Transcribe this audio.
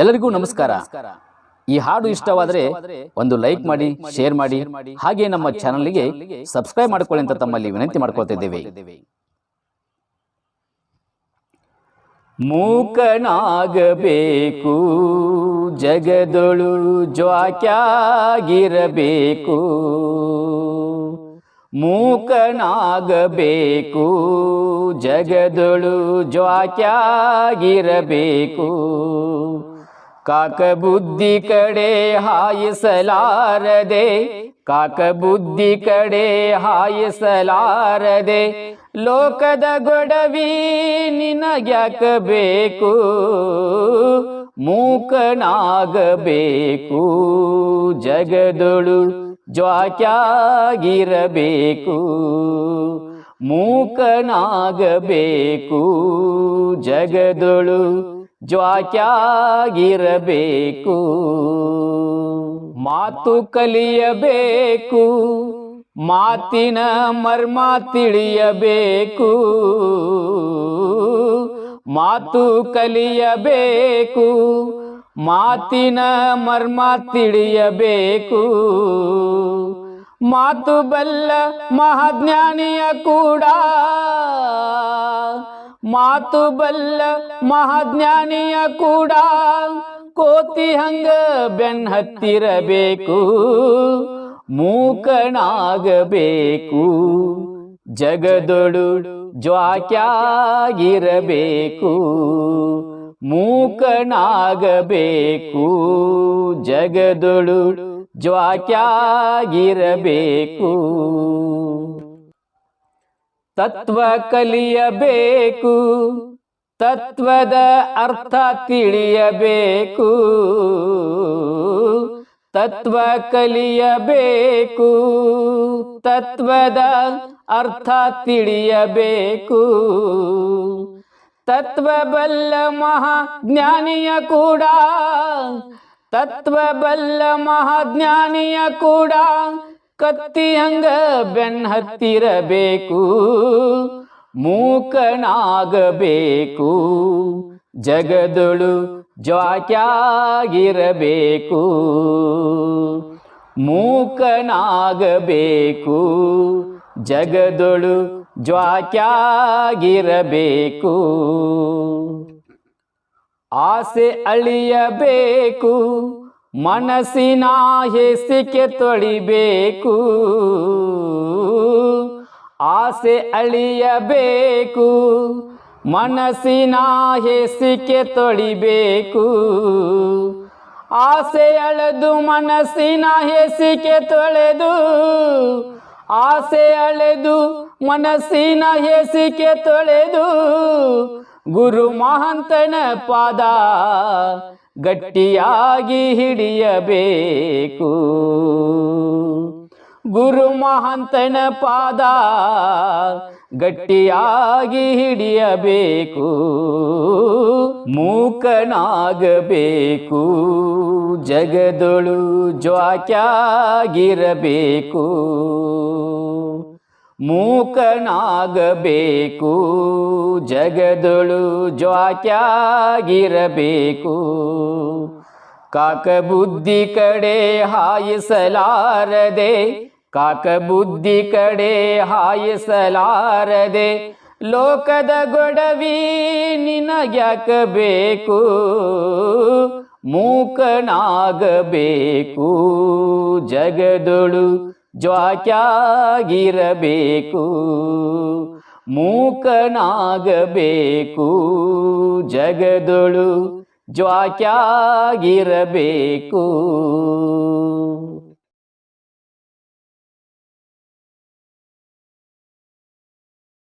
ಎಲ್ಲರಿಗೂ ನಮಸ್ಕಾರ. ಈ ಹಾಡು ಇಷ್ಟವಾದರೆ ಒಂದು ಲೈಕ್ ಮಾಡಿ ಶೇರ್ ಮಾಡಿ ಹಾಗೆ ನಮ್ಮ ಚಾನಲ್ಗೆ ಸಬ್ಸ್ಕ್ರೈಬ್ ಮಾಡಿಕೊಳ್ಳಿ ಅಂತ ತಮ್ಮಲ್ಲಿ ವಿನಂತಿ ಮಾಡ್ಕೊಳ್ತಿದ್ದೇವೆ. ಮೂಕನಾಗಬೇಕು ಜಗದೊಳು ಜ್ವಾಕ್ಯಾಗಿರಬೇಕು. ಮೂಕನಾಗಬೇಕು ಜಗದೊಳು ಜ್ವಾಕ್ಯಾಗಿರಬೇಕು. ಕಾಕ ಬುದ್ಧಿ ಕಡೆ ಹಾಯಿಸಲಾರದೆ ಕಾಕ ಬುದ್ಧಿ ಕಡೆ ಹಾಯಿಸಲಾರದೆ, ಲೋಕದ ಗೊಡವಿ ನಿನಗ್ಯಾಕ ಬೇಕು ಮೂಕನಾಗಬೇಕು, ಜಗದೊಳು ಜ್ವಾಕ್ಯಾಗಿರಬೇಕು, ಮೂಕನಾಗಬೇಕು, ಜಗದೊಳು ಜ್ವಾಕ್ಯಾಗಿರಬೇಕು ಮಾತು ಕಲಿಯಬೇಕು. ಮಾತಿನ ಮರ್ಮ ತಿಳಿಯಬೇಕು. ಮಾತು ಕಲಿಯಬೇಕು. ಮಾತಿನ ಮರ್ಮ ತಿಳಿಯಬೇಕು. ಮಾತು ಬಲ್ಲ ಮಹಾಜ್ಞಾನಿಯ ಕೂಡ ಮಾತು ಬಲ್ಲ ಮಹಾಜ್ಞಾನಿಯ ಕೂಡ ಕೋತಿ ಹಂಗ ಬೆನ್ ಹತ್ತಿರಬೇಕು ಮೂಕನಾಗಬೇಕು ಜಗದೊಡು ಜ್ವಾಕ್ಯಾಗಿರಬೇಕು ಮೂಕನಾಗಬೇಕು ಜಗದೊಳು ಜ್ವಾಕ್ಯಾಗಿರಬೇಕು. ತತ್ವ ಕಲಿಯಬೇಕು. ತತ್ವದ ಅರ್ಥ ತಿಳಿಯಬೇಕು. ತತ್ವ ಕಲಿಯಬೇಕು. ತತ್ವದ ಅರ್ಥ ತಿಳಿಯಬೇಕು. ತತ್ವ ಬಲ್ಲ ಮಹಾಜ್ಞಾನಿಯ ಕೂಡ. ತತ್ವ ಬಲ್ಲ ಮಹಾಜ್ಞಾನಿಯ ಕೂಡ. ಕತ್ತಿ ಹಂಗ ಬೆನ್ ಹತ್ತಿರಬೇಕು ಮೂಕನಾಗಬೇಕು ಜಗದೊಳು ಜ್ವಾಕ್ಯಾಗಿರಬೇಕು ಮೂಕನಾಗಬೇಕು ಜಗದೊಳು ಜ್ವಾಕ್ಯಾಗಿರಬೇಕು. ಆಸೆ ಅಳಿಯಬೇಕು ಮನಸ್ಸಿನ ಹೆಸಿಕೆ ತೊಳಿಬೇಕು. ಆಸೆ ಅಳಿಯಬೇಕು. ಮನಸ್ಸಿನ ಹೆಸಿಕೆ ತೊಳಿಬೇಕು. ಆಸೆ ಅಳೆದು, ಮನಸ್ಸಿನ ಹೆಸಿಕೆ ತೊಳೆದು. ಆಸೆ ಅಳೆದು, ಮನಸ್ಸಿನ ಹೆಸಿಕೆ ತೊಳೆದು. ಗುರು ಮಹಾಂತನ ಪಾದ ಗಟ್ಟಿಯಾಗಿ ಹಿಡಿಯಬೇಕು. ಗುರು ಮಹಂತನ ಪಾದ ಗಟ್ಟಿಯಾಗಿ ಹಿಡಿಯಬೇಕು. ಮೂಕನಾಗಬೇಕು. ಜಗದೊಳು ಜ್ವಾಕ್ಯಾಗಿರಬೇಕು. ಮೂಕನಾಗಬೇಕು, ಜಗದಳು ಜ್ವಾಕ್ಯಾಗಿರಬೇಕು ಕಾಕ ಬುದ್ಧಿ ಕಡೆ ಹಾಯಿಸಲಾರದೆ ಕಾಕ ಬುದ್ಧಿ ಕಡೆ ಹಾಯಿಸಲಾರದೆ, ಲೋಕದ ಗೊಡವಿ ನಿನಗ್ಯಾಕ ಬೇಕು ಮೂಕನಾಗಬೇಕು, ಜಗದೊಳು ಜ್ವಾಕ್ಯಾಗಿರಬೇಕು ಮೂಕನಾಗಬೇಕು ಜಗದೊಳು ಜ್ವಾಕ್ಯಾಗಿರಬೇಕು